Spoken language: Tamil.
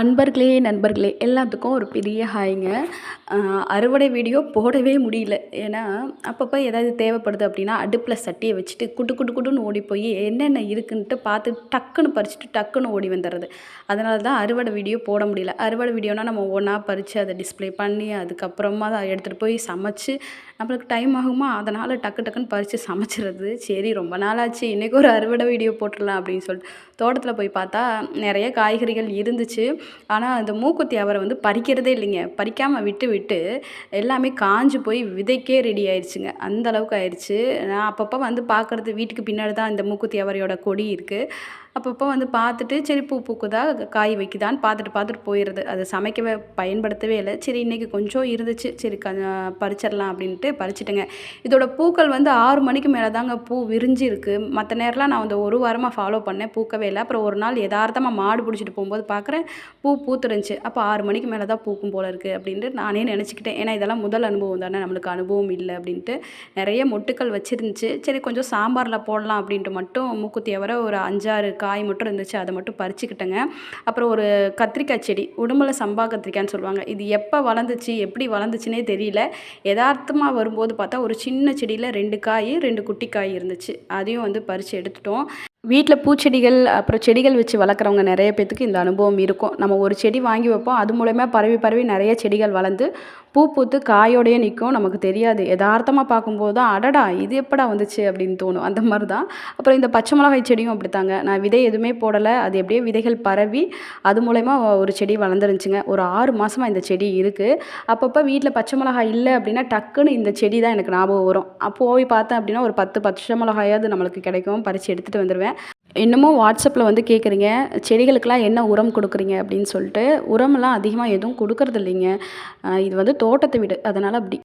அன்பர்களே நண்பர்களே எல்லாத்துக்கும் ஒரு பெரிய ஹாய்ங்க. அறுவடை வீடியோ போடவே முடியல. ஏன்னா அப்பப்போ ஏதாவது தேவைப்படுது அப்படின்னா அடுப்பில் சட்டியை வச்சுட்டு குட்டு குட்டு குட்டுன்னு ஓடி போய் என்னென்ன இருக்குன்ட்டு பார்த்து டக்குன்னு பறிச்சுட்டு டக்குன்னு ஓடி வந்துடுறது. அதனால தான் அறுவடை வீடியோ போட முடியல. அறுவடை வீடியோனால் நம்ம ஒன்றா பறித்து அதை டிஸ்ப்ளே பண்ணி அதுக்கப்புறமா அதை எடுத்துகிட்டு போய் சமைச்சு நம்மளுக்கு டைம் ஆகுமா? அதனால் டக்கு டக்குன்னு பறித்து சமைச்சிடுறது சரி ரொம்ப நாளாச்சு. இன்றைக்கி ஒரு அறுவடை வீடியோ போட்டுடலாம் அப்படின்னு சொல்லிட்டு தோட்டத்தில் போய் பார்த்தா நிறைய காய்கறிகள் இருந்துச்சு. ஆனால் அந்த மூக்குத்தி அவரை வந்து பறிக்கிறதே இல்லைங்க. பறிக்காமல் விட்டு விட்டு எல்லாமே காஞ்சு போய் விதைக்கே ரெடி ஆயிடுச்சுங்க அந்த அளவுக்கு ஆயிடுச்சு நான் அப்பப்போ வந்து பார்க்குறது வீட்டுக்கு பின்னாடி தான் இந்த மூக்குத்தி அவரையோட கொடி இருக்குது அப்பப்போ வந்து பார்த்துட்டு சரி பூ பூக்குதா? காய் வைக்குதான்னு பார்த்துட்டு பார்த்துட்டு போயிடுது அது சமைக்கவே பயன்படுத்தவே இல்லை. சரி இன்றைக்கி கொஞ்சம் இருந்துச்சு. சரி க பறிச்சிடலாம் அப்படின்ட்டு பறிச்சிட்டேங்க. இதோட பூக்கள் வந்து ஆறு மணிக்கு மேலே தாங்க பூ விரிஞ்சு இருக்குது மற்ற நேரம்லாம் நான் அந்த ஒரு வாரமாக ஃபாலோ பண்ணேன். பூக்கவே இல்லை. அப்புறம் ஒரு நாள் எதார்த்தமாக மாடு பிடிச்சிட்டு போகும்போது பார்க்குறேன் பூ பூத்துருந்துச்சு. அப்போ ஆறு மணிக்கு மேலே தான் பூக்கும் போல இருக்குது அப்படின்ட்டு நானே நினச்சிக்கிட்டேன். ஏன்னா இதெல்லாம் முதல் அனுபவம் தானே. நம்மளுக்கு அனுபவம் இல்லை அப்படின்ட்டு நிறைய மொட்டுக்கள் வச்சிருந்துச்சு. சரி கொஞ்சம் சாம்பாரில் போடலாம் அப்படின்ட்டு மட்டும் மூக்குத்தி வர ஒரு அஞ்சாறு காய் மட்டும் இருந்துச்சு அதை மட்டும் பறிச்சுக்கிட்டேங்க. அப்புறம் ஒரு கத்திரிக்காய் செடி உடுமலை சம்பா கத்திரிக்காய்ன்னு சொல்லுவாங்க. இது எப்போ வளர்ந்துச்சு எப்படி வளர்ந்துச்சுனே தெரியல. யதார்த்தமாக வரும்போது பார்த்தா ஒரு சின்ன செடியில் ரெண்டு காய் ரெண்டு குட்டி காய் இருந்துச்சு. அதையும் வந்து பறித்து எடுத்துட்டோம். வீட்டில் பூச்செடிகள் அப்புறம் செடிகள் வச்சு வளர்க்குறவங்க நிறைய பேத்துக்கு இந்த அனுபவம் இருக்கும். நம்ம ஒரு செடி வாங்கி வைப்போம். அது மூலயமா பரவி பரவி நிறைய செடிகள் வளர்ந்து பூ பூத்து காயோடையே நிற்கும். நமக்கு தெரியாது. யதார்த்தமாக பார்க்கும்போது தான் அடடா இது எப்படா வந்துச்சு அப்படின்னு தோணும். அந்த மாதிரி தான். அப்புறம் இந்த பச்சை மிளகாய் செடியும் அப்படித்தாங்க. நான் விதை எதுவுமே போடலை. அது எப்படியே விதைகள் பரவி அது மூலயமா ஒரு செடி வளர்ந்துருந்துச்சுங்க. ஒரு ஆறு மாதமாக இந்த செடி இருக்குது அப்பப்போ வீட்டில் பச்சை மிளகாய் இல்லை அப்படின்னா டக்குன்னு இந்த செடி தான் எனக்கு ஞாபகம் வரும். போய் பார்த்தேன் அப்படின்னா ஒரு பத்து பச்சை மிளகாயாவது நம்மளுக்கு கிடைக்கும். பறித்து எடுத்துகிட்டு வந்துடுவேன் இன்னமும் வாட்ஸ்அப்பில் வந்து கேட்குறீங்க செடிகளுக்கெல்லாம் என்ன உரம் கொடுக்குறீங்க அப்படின்னு சொல்லிட்டு உரமெல்லாம் அதிகமாக எதுவும் கொடுக்கறது இல்லைங்க இது வந்து தோட்டத்து வீடு அதனால் அப்படி.